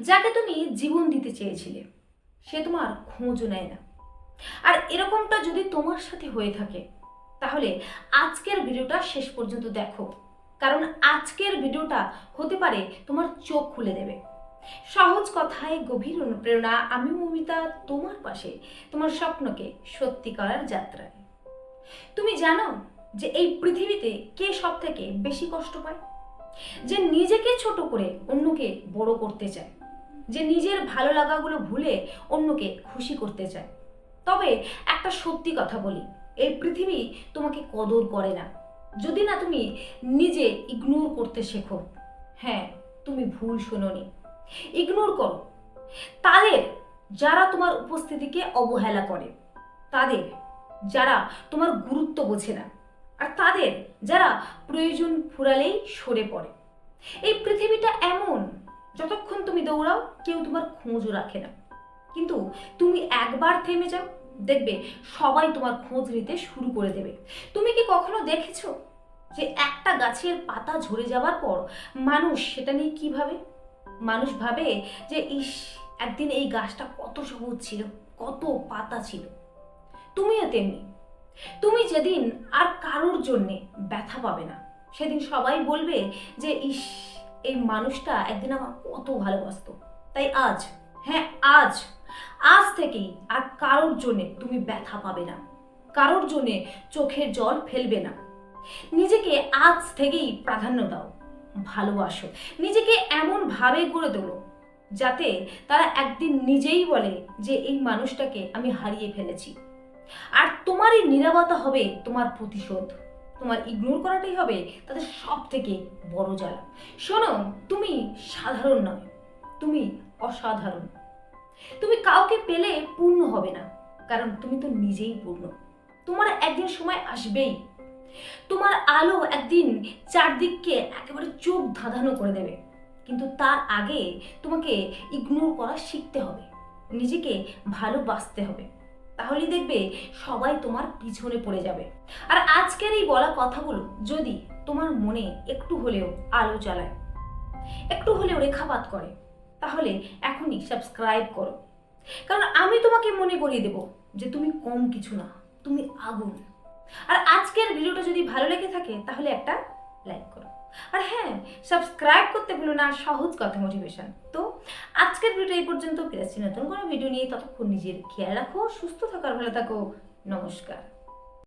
যাকে তুমি জীবন দিতে চেয়েছিলে, সে তোমার খোঁজও নেয় না। আর এরকমটা যদি তোমার সাথে হয়ে থাকে, তাহলে আজকের ভিডিওটা শেষ পর্যন্ত দেখো। কারণ আজকের ভিডিওটা হতে পারে তোমার চোখ খুলে দেবে। সহজ কথায় গভীর অনুপ্রেরণা আমি মমিতা তোমার পাশে, তোমার স্বপ্নকে সত্যি করার যাত্রায়। তুমি জানো যে এই পৃথিবীতে কে সব থেকে বেশি কষ্ট পায়? যে নিজেকে ছোট করে অন্যকে বড় করতে চায়। যে নিজের ভালো লাগাগুলো ভুলে অন্যকে খুশি করতে চায়। তবে একটা সত্যি কথা বলি, এই পৃথিবী তোমাকে কদর করে না। যদি না তুমি নিজে ইগনোর করতে শেখো হ্যাঁ তুমি ভুল শোনোনি। ইগনোর করো। তাদের যারা তোমার উপস্থিতিকে অবহেলা করে, তাদের যারা তোমার গুরুত্ব বোঝে না, আর তাদের যারা প্রয়োজন ফুরালেই সরে পড়ে। এই পৃথিবীটা এমন যতক্ষণ তুমি দৌড়াও, কেউ তোমার খোঁজও রাখে না। কিন্তু তুমি একবার থেমে যাও, দেখবে সবাই তোমার খোঁজ নিতে শুরু করে দেবে। তুমি কি কখনো দেখেছ যে একটা গাছের পাতা ঝরে যাওয়ার পর মানুষ সেটা নিয়ে কি ভাবে? মানুষ ভাবে যে, ইস, একদিন এই গাছটা কত সবুজ ছিল, কত পাতা ছিল। তুমিও তেমনি। তুমি যেদিন আর কারোর জন্যে ব্যথা পাবে না, সেদিন সবাই বলবে যে, ইস এই মানুষটা একদিন আমার কত ভালোবাসতো। তাই আজ হ্যাঁ আজ আজ থেকেই আর কারোর জন্যে তুমি ব্যথা পাবে না। কারোর জন্যে চোখের জল ফেলবে না। নিজেকে আজ থেকেই প্রাধান্য দাও, ভালোবাসো। নিজেকে এমন ভাবে গড়ে তোলো যাতে তারা একদিন নিজেই বলে যে এই মানুষটাকে আমি হারিয়ে ফেলেছি। আর তোমার এই নিরাপত্তা হবে তোমার প্রতিশোধ। তোমার ইগনোর করাটাই হবে তাদের সব থেকে বড় জ্বালা। শোনো, তুমি সাধারণ নয়, তুমি অসাধারণ। তুমি কাউকে পেলে পূর্ণ হবে না, কারণ তুমি তো নিজেই পূর্ণ। তোমার একদিন সময় আসবেই। তোমার আলো একদিন চারদিককে একেবারে চোখ ধাঁধানো করে দেবে। কিন্তু তার আগে তোমাকে ইগনোর করা শিখতে হবে, নিজেকে ভালোবাসতে হবে। তাহলেই দেখবে সবাই তোমার পিছনে পড়ে যাবে। আর আজকের এই বলা কথাগুলো যদি তোমার মনে একটু হলেও আলো জ্বালায়, একটু হলেও রেখাপাত করে, তাহলে এখনই সাবস্ক্রাইব করো। কারণ আমি তোমাকে মনে করিয়ে দেব যে তুমি কম কিছু না, তুমি আগুন। আর আজকের ভিডিওটা যদি ভালো লেগে থাকে, তাহলে একটা লাইক করো। আর হ্যাঁ সাবস্ক্রাইব করতে ভুলো না, সহজ কথা মোটিভেশন তো আজকের ভিডিও এই পর্যন্ত। ফিরেছি নতুন কোনো ভিডিও নিয়ে। ততক্ষণ নিজের খেয়াল রাখো, সুস্থ থাকার ভালো থাকো। নমস্কার।